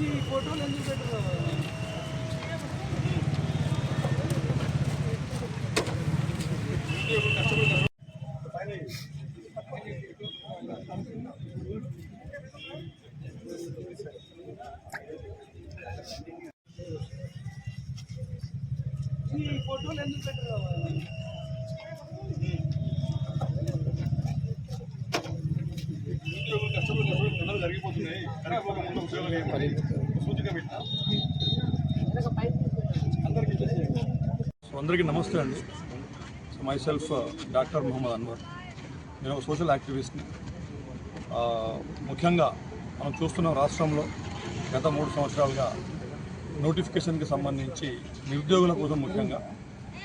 ఈ ఫోటోలు ఎందుకు పెట్టరు? ఈ ఫోటోలు ఎందుకు పెట్టరు పనులు జరిగిపోతున్నాయి జరిగిపోకుండా ఉద్యోగాలు ఏమని సూచిక పెట్టినా. అందరికీ ఇచ్చేసేయండి. సో అందరికీ నమస్తే అండి. So myself doctor Mohammed Anwar నేను ఒక సోషల్ యాక్టివిస్ట్ని ఆ, ముఖ్యంగా మనం చూస్తున్నాం రాష్ట్రంలో గత మూడు సంవత్సరాలుగా నోటిఫికేషన్కి సంబంధించి నిరుద్యోగుల కోసం ముఖ్యంగా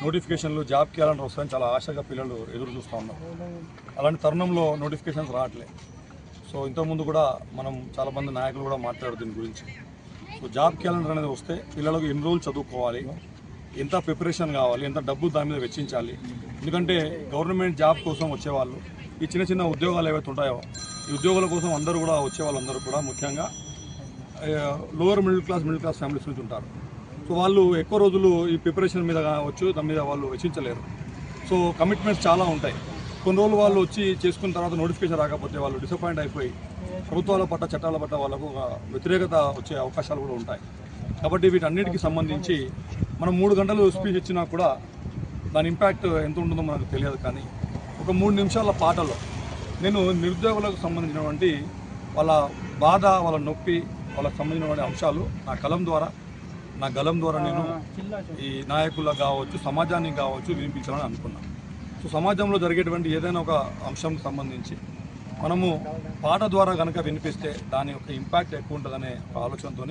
నోటిఫికేషన్లు జాబ్ క్యాలెండర్ వస్తాయని చాలా ఆశగా పిల్లలు ఎదురు చూస్తూ ఉన్నారు. అలాంటి తరుణంలో నోటిఫికేషన్స్ రావట్లే. సో ఇంతకుముందు కూడా మనం చాలామంది నాయకులు కూడా మాట్లాడారు దీని గురించి. సో జాబ్ క్యాలెండర్ అనేది వస్తే పిల్లలకు ఎన్ని రోజులు చదువుకోవాలి? ఎంత ప్రిపరేషన్ కావాలి? ఎంత డబ్బు దాని మీద వెచ్చించాలి? ఎందుకంటే గవర్నమెంట్ జాబ్ కోసం వచ్చేవాళ్ళు ఈ చిన్న చిన్న ఉద్యోగాలు ఏవైతే ఉంటాయో ఈ ఉద్యోగాల కోసం అందరూ కూడా వచ్చే వాళ్ళందరూ కూడా ముఖ్యంగా lower middle class middle class families నుంచి ఉంటారు. సో వాళ్ళు ఎక్కువ రోజులు ఈ ప్రిపరేషన్ మీద కావచ్చు దాని మీద వాళ్ళు వెచ్చించలేరు. సో కమిట్మెంట్స్ చాలా ఉంటాయి. కొన్ని రోజులు వాళ్ళు వచ్చి చేసుకున్న తర్వాత నోటిఫికేషన్ రాకపోతే వాళ్ళు డిసప్పాయింట్ అయిపోయి ప్రభుత్వాల పట్ల చట్టాల పట్ల వాళ్ళకు ఒక వ్యతిరేకత వచ్చే అవకాశాలు కూడా ఉంటాయి. కాబట్టి వీటన్నిటికీ సంబంధించి మనం మూడు గంటలు స్పీచ్ ఇచ్చినా కూడా దాని ఇంపాక్ట్ ఎంత ఉంటుందో మనకు తెలియదు కానీ ఒక మూడు నిమిషాల పాటలో నేను నిరుద్యోగులకు సంబంధించినటువంటి వాళ్ళ బాధ వాళ్ళ నొప్పి వాళ్ళకి సంబంధించినటువంటి అంశాలు నా కలం ద్వారా నా గలం ద్వారా నేను ఈ నాయకులకు కావచ్చు సమాజానికి కావచ్చు వినిపించాలని అనుకున్నాను. సో సమాజంలో జరిగేటువంటి ఏదైనా ఒక అంశంకి సంబంధించి మనము పాట ద్వారా కనుక వినిపిస్తే దాని యొక్క ఇంపాక్ట్ ఎక్కువ ఉంటుందనే ఒక ఆలోచనతో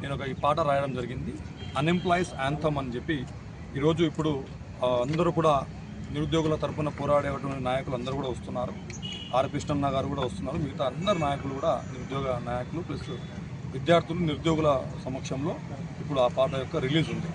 నేను ఒక ఈ పాట రాయడం జరిగింది. అన్ఎంప్లాయీస్ యాంథమ్ అని చెప్పి ఈరోజు ఇప్పుడు అందరూ కూడా నిరుద్యోగుల తరఫున పోరాడేటువంటి నాయకులు అందరూ కూడా వస్తున్నారు. ఆర్ కృష్ణన్న గారు కూడా వస్తున్నారు. మిగతా అందరు నాయకులు కూడా నిరుద్యోగ నాయకులు ప్లస్ విద్యార్థులు నిరుద్యోగుల సమక్షంలో ఇప్పుడు ఆ పాట యొక్క రిలీజ్ ఉంది.